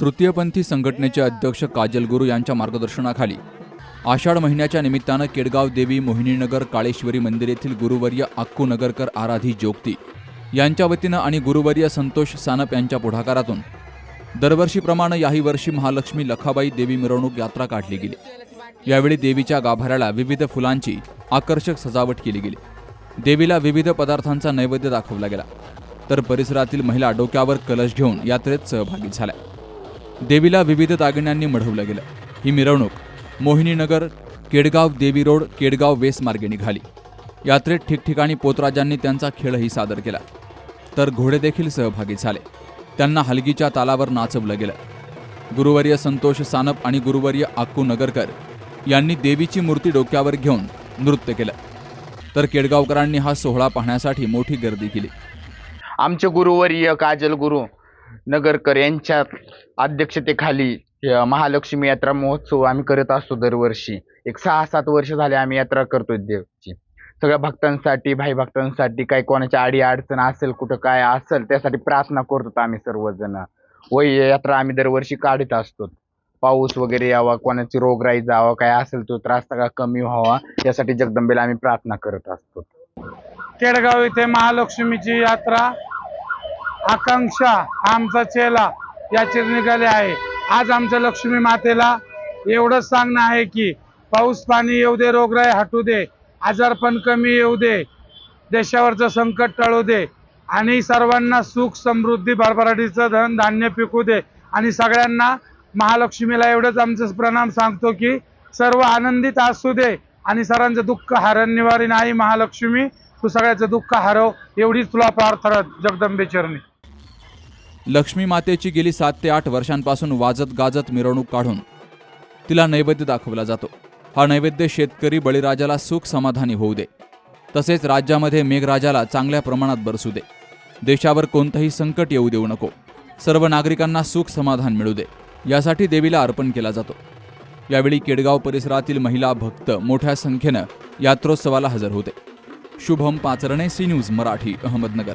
तृतीयपंथी संघटनेचे अध्यक्ष काजल गुरु यांच्या मार्गदर्शनाखाली. आषाढ महिन्याच्या निमित्तानं केडगाव देवी मोहिनीनगर काळेश्वरी मंदिर येथील गुरुवर्य अक्कू नगरकर आराधी जोगती यांच्या वतीनं आणि गुरुवर्य संतोष सानप यांच्या पुढाकारातून दरवर्षीप्रमाणे याही वर्षी महालक्ष्मी लखाबाई देवी मिरवणूक यात्रा काढली गेली. यावेळी देवीच्या गाभाऱ्याला विविध फुलांची आकर्षक सजावट केली गेली. देवीला विविध पदार्थांचा नैवेद्य दाखवला गेला. तर परिसरातील महिला डोक्यावर कलश घेऊन यात्रेत सहभागी झाल्या. देवीला विविध दागिन्यांनी मढवलं गेलं. ही मिरवणूक मोहिनीनगर केडगाव देवी रोड केडगाव वेस्ट मार्गे निघाली. यात्रेत ठिकठिकाणी पोतराजांनी त्यांचा खेळही सादर केला. तर घोडे देखील सहभागी झाले. त्यांना हलगीच्या तालावर नाचवलं गेलं. गुरुवर्य संतोष सानप आणि गुरुवर्य आक्कू नगरकर यांनी देवीची मूर्ती डोक्यावर घेऊन नृत्य केलं. तर केडगावकरांनी हा सोहळा पाहण्यासाठी मोठी गर्दी केली. आमचे गुरुवर्य काजल गुरु नगरकर यांच्या अध्यक्षतेखाली महालक्ष्मी यात्रा महोत्सव आम्ही करत असतो दरवर्षी. एक सहा सात वर्ष झाले आम्ही यात्रा करतोय देवची. सगळ्या भक्तांसाठी भाई भक्तांसाठी काही कोणाच्या आडी अडचण असेल कुठं काय असेल त्यासाठी प्रार्थना करतो आम्ही सर्वजण. व यात्रा आम्ही दरवर्षी काढत असतो. पाऊस वगैरे यावा कोणाची रोगराई जावा काय असेल तो त्रास सगळा कमी व्हावा यासाठी जगदंबेला आम्ही प्रार्थना करत असतो. केडगाव इथे महालक्ष्मीची यात्रा आकांक्षा हा आमचा चेला याचे निघाले आहे. आज आमच्या लक्ष्मी मातेला एवढंच सांगणं आहे की पाऊस पाणी येऊ दे रोगराई हटू दे आजारपण कमी येऊ दे देशावरचं संकट टळू दे आणि सर्वांना सुख समृद्धी भरभराटीचं धन धान्य पिकू दे. आणि सगळ्यांना महालक्ष्मीला एवढंच आमचं प्रणाम सांगतो की सर्व आनंदित असू दे आणि सर्वांचं दुःख हरण निवारी नाही महालक्ष्मी. तू सगळ्याचं दुःख हरव एवढीच तुला प्रार्थना जगदंबे चरणी लक्ष्मी मातेची गेली सात ते आठ वर्षांपासून वाजत गाजत मिरवणूक काढून तिला नैवेद्य दाखवला जातो. हा नैवेद्य शेतकरी बळीराजाला सुख समाधानी होऊ दे. तसेच राज्यामध्ये मेघराजाला चांगल्या प्रमाणात बरसू दे. देशावर कोणतंही संकट येऊ देऊ नको. सर्व नागरिकांना सुख समाधान मिळू दे. यासाठी देवीला अर्पण केला जातो. यावेळी केडगाव परिसरातील महिला भक्त मोठ्या संख्येनं यात्रोत्सवाला हजर होते. Shubham Pacharne C News Marathi Ahmednagar.